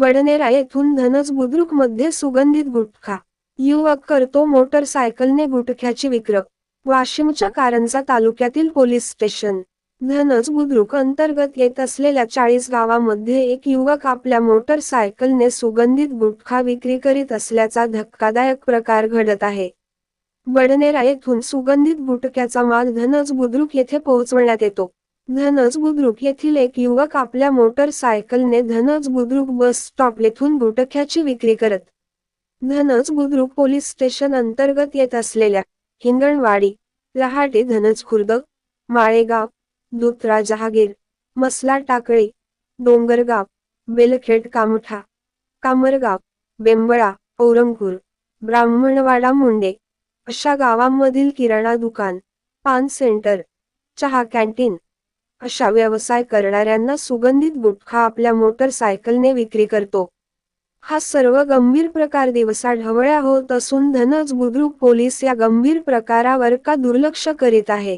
वडनेरा येथून धनज बुद्रुकमध्ये सुगंधित गुटखा. युवक करतो मोटरसायकलने गुटख्याची विक्रम वाशिमच्या कारंजा तालुक्यातील पोलीस स्टेशन. धनज बुद्रुक अंतर्गत येत असलेल्या चाळीस गावामध्ये एक युवक आपल्या मोटरसायकलने सुगंधित गुटखा विक्री करीत असल्याचा धक्कादायक प्रकार घडत आहे. बडनेरा येथून सुगंधित गुटख्याचा माल धनज बुद्रुक येथे पोहोचवण्यात येतो. धनज बुद्रुक येथील एक युवक आपल्या मोटरसायकलने धनज बुद्रुक बस स्टॉप येथून गुटख्याची विक्री करत. धनज बुद्रुक पोलीस स्टेशन अंतर्गत येत असलेल्या हिंगणवाडी लहाटे धनज खुर्द माळेगाव दुतरा जहागीर मसला टाकळी डोंगरगाव बेलखेड कामठा कामरगाव बेंबळा औरंगपूर ब्राह्मणवाडा मुंडे अशा गावांमधील किराणा दुकान पान सेंटर चहा कॅन्टीन अशा व्यवसाय करणाऱ्यांना सुगंधित गुटखा आपल्या मोटरसायकलने विक्री करतो. हा सर्व गंभीर प्रकार दिवसा ढवळ्या होत असून धनज बुद्रुक पोलीस या गंभीर प्रकारावर का दुर्लक्ष करीत आहे?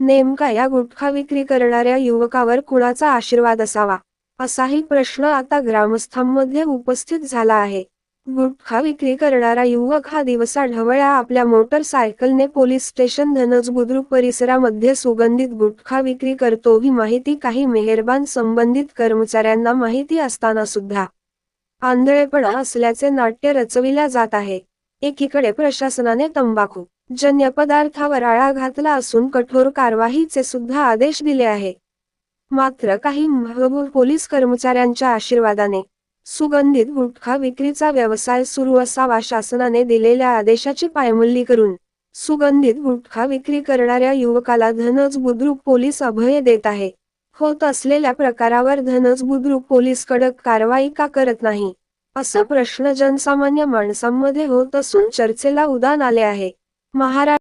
नेमका या गुटखा विक्री करणाऱ्या युवकावर कुणाचा आशीर्वाद असावा? असाही प्रश्न आता ग्रामस्थांमध्ये उपस्थित झाला आहे. गुटखा विक्री करणारा युवक हा दिवसा ढवळ्या आपल्या मोटरसायकलने पोलीस स्टेशन धनज बुद्रुक परिसरामध्ये सुगंधित गुटखा विक्री करतो ही माहिती काही मेहरबान संबंधित कर्मचाऱ्यांना माहिती असताना सुद्धा. आंधळेपणा असल्याचे नाट्य रचविल्या जात आहे. एकीकडे प्रशासनाने तंबाखू जन्य पदार्थावर आळा घातला असून कठोर कारवाईचे सुद्धा आदेश दिले आहे. मात्र काही महबूब पोलीस कर्मचाऱ्यांच्या आशीर्वादाने सुगंधित गुटखा विक्रीचा व्यवसाय सुरू असावा शासनाने दिलेल्या आदेशाची पायमल्ली करून सुगंधित गुटखा विक्री करणाऱ्या युवकाला धनज बुद्रुक पोलीस अभय देत आहे. होत असलेल्या प्रकारावर धनज बुद्रुक पोलीस कडक कारवाई का करत नाही? असा प्रश्न जनसामान्य माणसांमध्ये होत असून चर्चेला उदान आले आहे. महाराष्ट्र